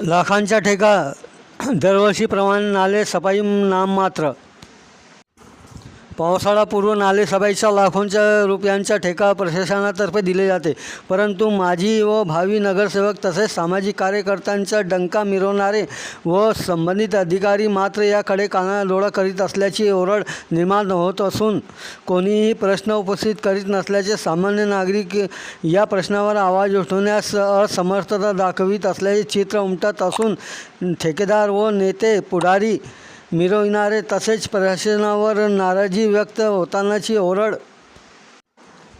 लाखांच्या ठेका दरवर्षीप्रमाणे नाले सफाई नाममात्र पावसाळापूर्व नाले सफाईच्या लाखोंच्या रुपयांचा ठेका प्रशासनातर्फे दिले जाते. परंतु माजी व भावी नगरसेवक तसेच सामाजिक कार्यकर्त्यांचा डंका मिरवणारे व संबंधित अधिकारी मात्र याकडे कानाडोळा करीत असल्याची ओरड निर्माण होत असून कोणीही प्रश्न उपस्थित करीत नसल्याचे सामान्य नागरिक या प्रश्नावर आवाज उठवण्यास असमर्थता दाखवित असल्याचे चित्र उमटत असून ठेकेदार व नेते पुढारी मिरविणारे तसेच प्रशासनावर नाराजी व्यक्त होतानाची ओरड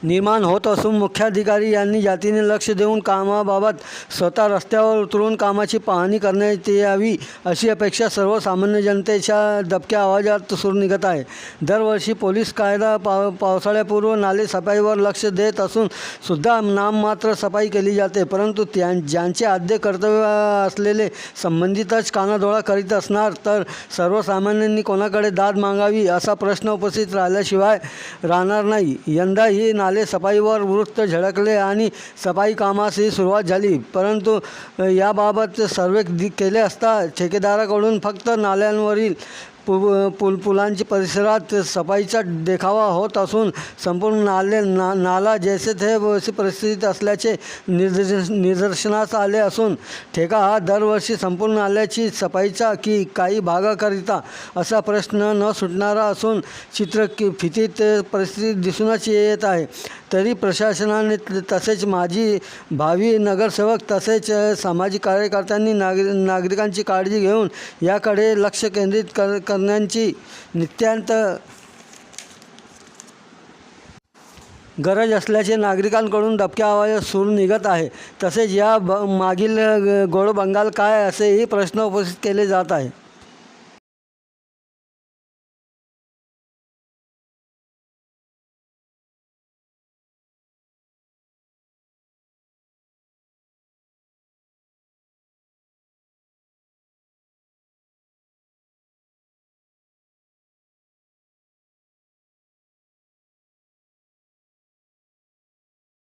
निर्माण होत असून मुख्याधिकारी यांनी जातीने लक्ष देऊन कामाबाबत स्वतः रस्त्यावर उतरून कामाची पाहणी करण्यात यावी अशी अपेक्षा सर्वसामान्य जनतेच्या दबक्या आवाजात सुरू निघत आहे. दरवर्षी पोलीस कायदा पाव पावसाळ्यापूर्व नाले सफाईवर लक्ष देत असून सुद्धा नाममात्र सफाई केली जाते परंतु त्या ज्यांचे आद्य कर्तव्य असलेले संबंधितच कानाडोळा करीत असणार तर सर्वसामान्यांनी कोणाकडे दाद मागावी असा प्रश्न उपस्थित राहिल्याशिवाय राहणार नाही. यंदा ही नाले सफाईवर वृत्त झळकले आणि सफाई कामासही सुरुवात झाली. परंतु याबाबत सर्वे केले असता ठेकेदाराकडून फक्त नाल्यांवरील पु पुल पुलांची परिसरात सफाईचा देखावा होत असून संपूर्ण नाले ना नाला जैसे थे वैसी परिस्थितीत असल्याचे निदर्श निदर्शनास आले असून ठेका हा दरवर्षी संपूर्ण नाल्याची सफाईचा की काही भागाकरिता असा प्रश्न न सुटणारा असून चित्र की फितीत परिस्थिती दिसूनच येत आहे. तरी प्रशासनाने तसेच माजी भावी नगरसेवक तसेच सामाजिक कार्यकर्त्यांनी नागरि नागरिकांची काळजी घेऊन याकडे लक्ष केंद्रित कर करण्याची नित्यांत गरज असल्याचे नागरिकांकडून दबक्या आवाजात सूर निघत आहे. तसेच या ब मागील गोड बंगाल काय असेही प्रश्न उपस्थित केले जात आहे.